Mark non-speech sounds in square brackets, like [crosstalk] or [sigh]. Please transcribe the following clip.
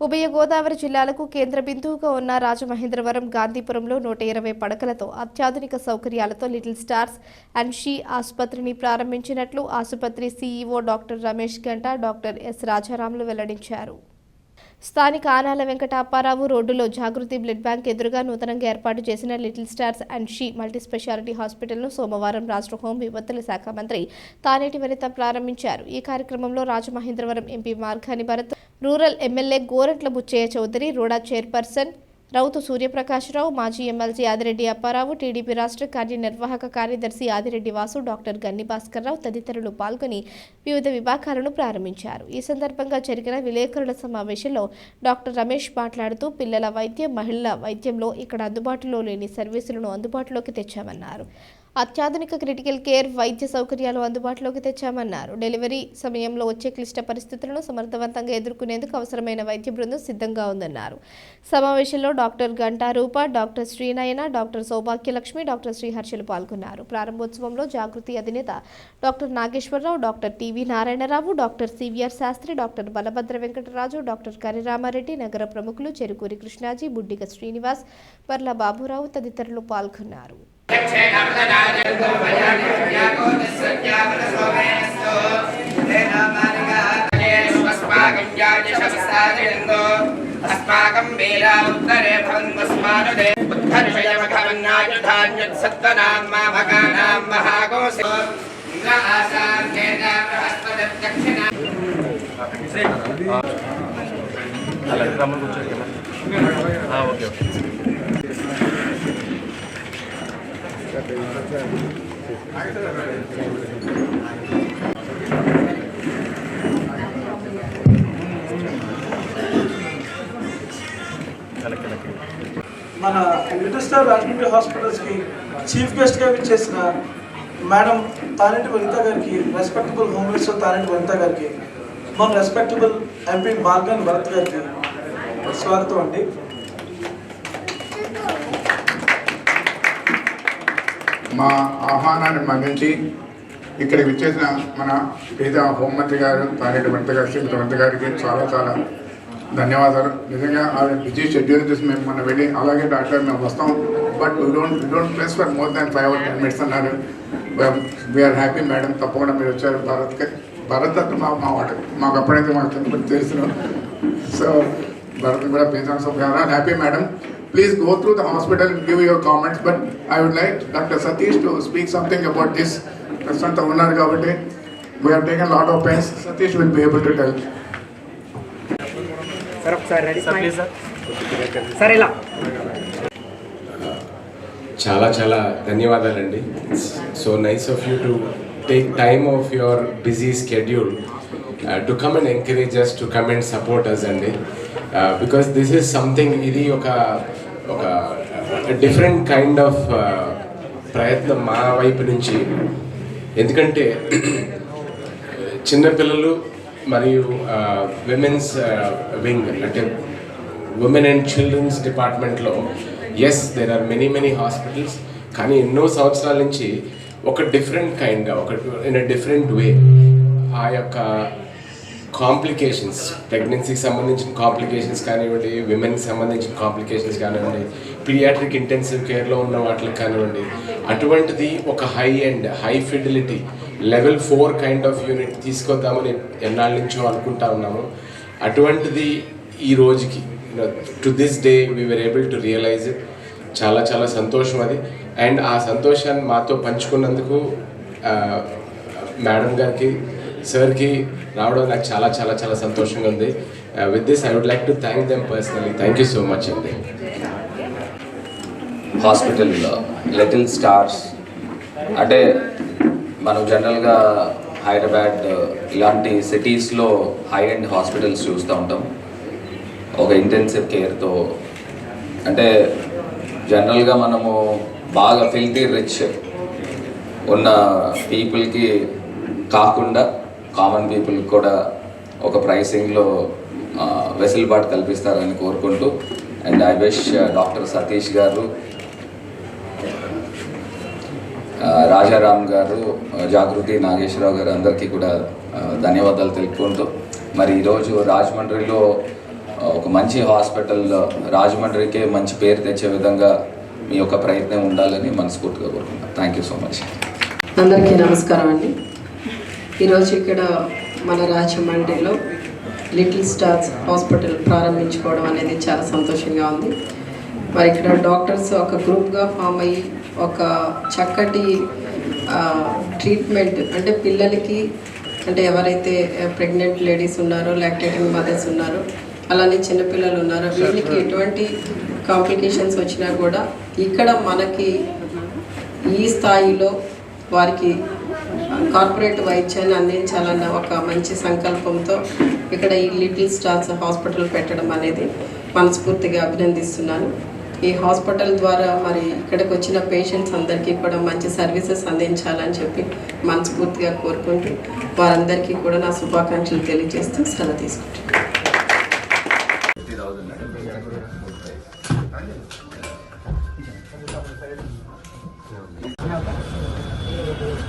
ఉభయ గోదావరి జిల్లాలకు కేంద్ర బిందువుగా ఉన్న రాజమహేంద్రవరం గాంధీపురంలో నూట ఇరవై పడకలతో అత్యాధునిక సౌకర్యాలతో లిటిల్ స్టార్స్ అండ్ షీ ఆసుపత్రిని ప్రారంభించినట్లు ఆసుపత్రి సీఈఓ డాక్టర్ రమేష్ గంట డాక్టర్ ఎస్ రాజారాములు వెల్లడించారు. స్థానిక ఆనాల వెంకటప్పారావు రోడ్డులో జాగృతి బ్లడ్ బ్యాంక్ ఎదురుగా నూతనంగా ఏర్పాటు చేసిన little stars and she multi speciality హాస్పిటల్ను సోమవారం రాష్ట్ర హోం విపత్తుల శాఖ మంత్రి తానేటి వనిత ప్రారంభించారు. ఈ కార్యక్రమంలో Rajamahendravaram MP Margani Bharat rural MLA Gorantla Butchaiah Chowdary RUDA chairperson Rowthu Suryaprakash Rao మాజీ ఎమ్మెల్సీ ఆదిరెడ్డి అప్పారావు టీడీపీ రాష్ట్ర కార్యనిర్వాహక కార్యదర్శి ఆదిరెడ్డి వాసు డాక్టర్ గన్ని భాస్కర్రావు తదితరులు పాల్గొని వివిధ విభాగాలను ప్రారంభించారు. ఈ సందర్భంగా జరిగిన విలేకరుల సమావేశంలో డాక్టర్ రమేష్ మాట్లాడుతూ పిల్లల వైద్యం మహిళల వైద్యంలో ఇక్కడ అందుబాటులో లేని సర్వీసులను అందుబాటులోకి తెచ్చామన్నారు. అత్యాధునిక క్రిటికల్ కేర్ వైద్య సౌకర్యాలు అందుబాటులోకి తెచ్చామన్నారు. డెలివరీ సమయంలో వచ్చే క్లిష్ట పరిస్థితులను సమర్థవంతంగా ఎదుర్కొనేందుకు అవసరమైన వైద్య బృందం సిద్ధంగా ఉందన్నారు. సమావేశంలో doctor Ganta Roopa doctor Srinayana doctor Soubhagyalakshmi doctor Sriharshulu పాల్గొన్నారు. ప్రారంభోత్సవంలో జాగృతి అధినేత doctor Nageswara Rao doctor T V Narayana Rao doctor C V R Sastry doctor Balabhadra Venkataraju doctor Kari Rama Reddy నగర ప్రముఖులు చెరుకూరి కృష్ణాజీ బుడ్డిగ శ్రీనివాస్ పర్ల బాబురావు తదితరులు పాల్గొన్నారు. अस्माकं वेला उत्तरे भवन्वस्मानुदे उत्तर्षयमखमन्नायुधान्युत्सत्तनां मामकानां महाकोश इन्द्र आसान्येन बृहस्पतिर्दक्षिणा అలాగే రమ్మని కూర్చోండి కెమెరా ఓకే ఓకే మన లిటిల్ రాజమండ్రి హాస్పిటల్స్కి చీఫ్ గెస్ట్గా విచ్చేసిన మేడం తానేటి వనిత గారికి respectable home minister Taneti Vanitha గారికి మన రెస్పెక్టబుల్ ఎంపీ మార్గన్ భరత్ గారికి స్వాగతం అండి. మా ఆహ్వానాన్ని మన్నించి ఇక్కడ విచ్చేసిన మన పేద హోంమంత్రి గారు పార్టీ వంట గారు శ్రీమతి వంత గారికి చాలా చాలా ధన్యవాదాలు. నిజంగా ఆవిడ బిజీ షెడ్యూల్ చూసి మేము మొన్న వెళ్ళి అలాగే డాక్టర్ మేము వస్తాం. But we don't we don't place for more than five hour ten minutes అన్నారు. వీఆర్ హ్యాపీ మేడం తప్పకుండా మీరు వచ్చారు. భారత్కి భరత్ అంటే మా మా వాడు మాకు అప్పుడైతే మాకు తెలుసు సో భరత్ కూడా పేద so happy madam Please go through the hospital and give your comments, but I would like Dr. Satish to speak something about this. President Unar Gavate, we have taken a lot of pains. Satish will be able to tell. Sir ఒకసారి ready sir please sir sir ఇలా చాలా చాలా ధన్యవాదాలండి so nice of you to take time of your busy schedule to come and encourage us to come and support us అండి because this is something ఇది ఒక ఒక different kind of ప్రయత్నం మా వైపు నుంచి. ఎందుకంటే [clears throat] చిన్నపిల్లలు మరియు uh, విమెన్స్ వింగ్ uh, అంటే ఉమెన్ అండ్ చిల్డ్రన్స్ డిపార్ట్మెంట్లో yes there are many many hospitals కానీ ఎన్నో సంవత్సరాల నుంచి ఒక డిఫరెంట్ కైండ్గా ఒక ఇన్ అ డిఫరెంట్ వే ఆ యొక్క కాంప్లికేషన్స్ ప్రెగ్నెన్సీకి సంబంధించిన కాంప్లికేషన్స్ కానివ్వండి విమెన్కి సంబంధించిన కాంప్లికేషన్స్ కానివ్వండి పీడియాట్రిక్ ఇంటెన్సివ్ కేర్లో ఉన్న వాటికి కానివ్వండి అటువంటిది ఒక high and high fidelity level four kind of unit తీసుకొద్దామని ఎన్నాళ్ళ నుంచో అనుకుంటా ఉన్నాము. అటువంటిది ఈ రోజుకి to this day we are able to realise it చాలా చాలా సంతోషం అది. అండ్ ఆ సంతోషాన్ని మాతో పంచుకున్నందుకు మేడం గారికి సార్కి రావడం నాకు చాలా చాలా చాలా సంతోషంగా ఉంది. With this I would like to thank them personally thank you so much అండి హాస్పిటల్ లిటిల్ స్టార్స్ అంటే మనం జనరల్గా హైదరాబాద్ ఇలాంటి సిటీస్లో హై అండ్ హాస్పిటల్స్ చూస్తూ ఉంటాం. ఒక ఇంటెన్సివ్ కేర్తో అంటే జనరల్గా మనము బాగా ఫిల్తీ రిచ్ ఉన్న పీపుల్కి కాకుండా కామన్ పీపుల్ కూడా ఒక ప్రైసింగ్లో వెసులుబాటు కల్పిస్తారని కోరుకుంటూ and I wish doctor Satish గారు రాజారాం గారు జాగృతి నాగేశ్వరరావు గారు అందరికీ కూడా ధన్యవాదాలు తెలుపుకుంటూ మరి ఈరోజు రాజమండ్రిలో ఒక మంచి హాస్పిటల్ రాజమండ్రికే మంచి పేరు తెచ్చే విధంగా మీ యొక్క ప్రయత్నం ఉండాలని మనస్ఫూర్తిగా కోరుకుంటున్నాను థ్యాంక్ యూ సో మచ్ అందరికీ నమస్కారం అండి. ఈరోజు ఇక్కడ మన రాజమండ్రిలో లిటిల్ స్టార్స్ హాస్పిటల్ ప్రారంభించుకోవడం అనేది చాలా సంతోషంగా ఉంది. మరి ఇక్కడ డాక్టర్స్ ఒక గ్రూప్గా ఫామ్ అయ్యి ఒక చక్కటి ట్రీట్మెంట్ అంటే పిల్లలకి అంటే ఎవరైతే ప్రెగ్నెంట్ లేడీస్ ఉన్నారో లాక్టేటింగ్ మదర్స్ ఉన్నారో అలానే చిన్నపిల్లలు ఉన్నారో వీళ్ళకి ఎటువంటి కాంప్లికేషన్స్ వచ్చినా కూడా ఇక్కడ మనకి ఈ స్థాయిలో వారికి కార్పొరేట్ వైద్యాన్ని అందించాలన్న ఒక మంచి సంకల్పంతో ఇక్కడ ఈ లిటిల్ స్టార్స్ హాస్పిటల్ పెట్టడం అనేది మనస్ఫూర్తిగా అభినందిస్తున్నాను. ఈ హాస్పిటల్ ద్వారా మరి ఇక్కడికి వచ్చిన పేషెంట్స్ అందరికీ కూడా మంచి సర్వీసెస్ అందించాలని చెప్పి మనస్ఫూర్తిగా కోరుకుంటూ వారందరికీ కూడా నా శుభాకాంక్షలు తెలియజేస్తూ సెలవు తీసుకుంటాను